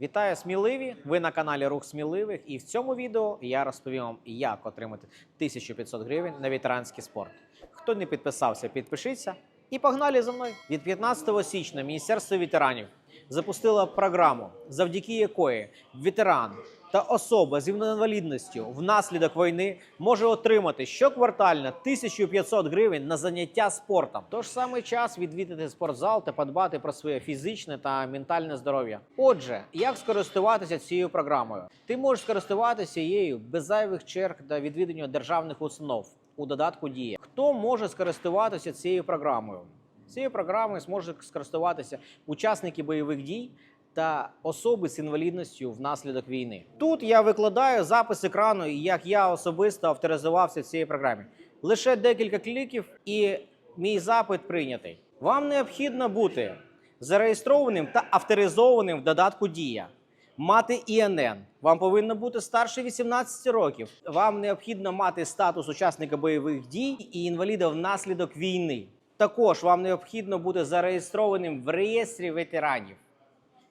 Вітаю сміливі! Ви на каналі Рух Сміливих, і в цьому відео я розповім вам, як отримати 1500 гривень на ветеранський спорт. Хто не підписався, підпишіться і погнали за мною. Від 15 січня Міністерство ветеранів запустило програму, завдяки якої ветеран та особа з інвалідністю внаслідок війни може отримати щоквартально 1500 гривень на заняття спортом. Тож саме час відвідати спортзал та подбати про своє фізичне та ментальне здоров'я. Отже, як скористуватися цією програмою? Ти можеш скористуватися її без зайвих черг та відвідування державних установ у додатку Дія. Хто може скористуватися цією програмою? Цією програмою зможуть скористуватися учасники бойових дій та особи з інвалідністю внаслідок війни. Тут я викладаю запис екрану, як я особисто авторизувався в цій програмі. Лише декілька кліків, і мій запит прийнятий. Вам необхідно бути зареєстрованим та авторизованим в додатку Дія. Мати ІНН. Вам повинно бути старше 18 років. Вам необхідно мати статус учасника бойових дій і інваліда внаслідок війни. Також вам необхідно бути зареєстрованим в реєстрі ветеранів.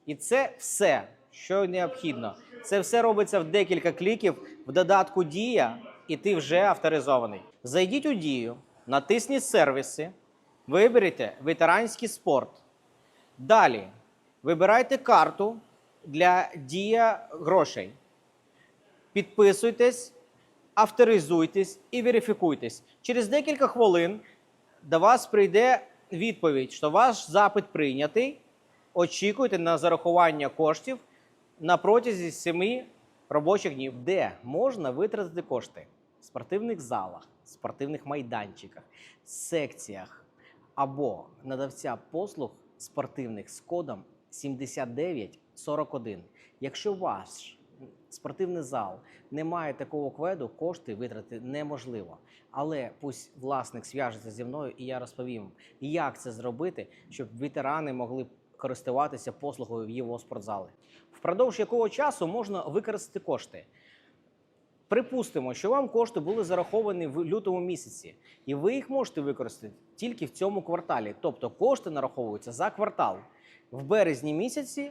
І це все, що необхідно. Це все робиться в декілька кліків в додатку Дія, і ти вже авторизований. Зайдіть у дію, натисніть сервіси, виберіть ветеранський спорт. Далі вибирайте карту для дія грошей. Підписуйтесь, авторизуйтесь і верифікуйтесь. Через декілька хвилин до вас прийде відповідь, що ваш запит прийнятий. Очікуйте на зарахування коштів на протязі 7 робочих днів, де можна витратити кошти в спортивних залах, спортивних майданчиках, секціях або надавця послуг спортивних з кодом 7941. Якщо ваш спортивний зал не має такого кведу, кошти витратити неможливо. Але пусть власник зв'яжеться зі мною, і я розповім, як це зробити, щоб ветерани могли користуватися послугою в його спортзали. Впродовж якого часу можна використати кошти? Припустимо, що вам кошти були зараховані в лютому місяці, і ви їх можете використати тільки в цьому кварталі. Тобто кошти нараховуються за квартал. В березні місяці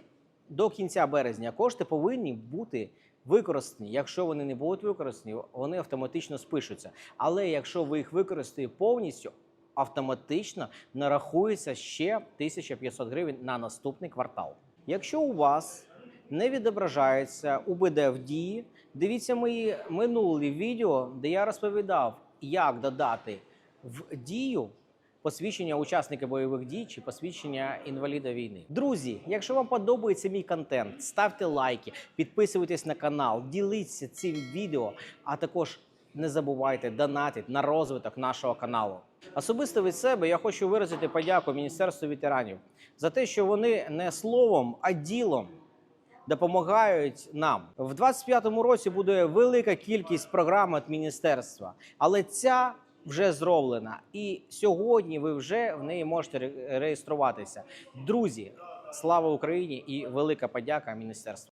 до кінця березня кошти повинні бути використані. Якщо вони не будуть використані, вони автоматично спишуться. Але якщо ви їх використаєте повністю, автоматично нарахується ще 1500 гривень на наступний квартал. Якщо у вас не відображається УБД в дії, дивіться мої минулі відео, де я розповідав, як додати в дію посвідчення учасника бойових дій чи посвідчення інваліда війни. Друзі, якщо вам подобається мій контент, ставте лайки, підписуйтесь на канал, діліться цим відео, а також не забувайте донатити на розвиток нашого каналу. Особисто від себе я хочу виразити подяку Міністерству ветеранів за те, що вони не словом, а ділом допомагають нам. В 25-му році буде велика кількість програм від міністерства, але ця вже зроблена. І сьогодні ви вже в неї можете реєструватися. Друзі, слава Україні і велика подяка міністерству.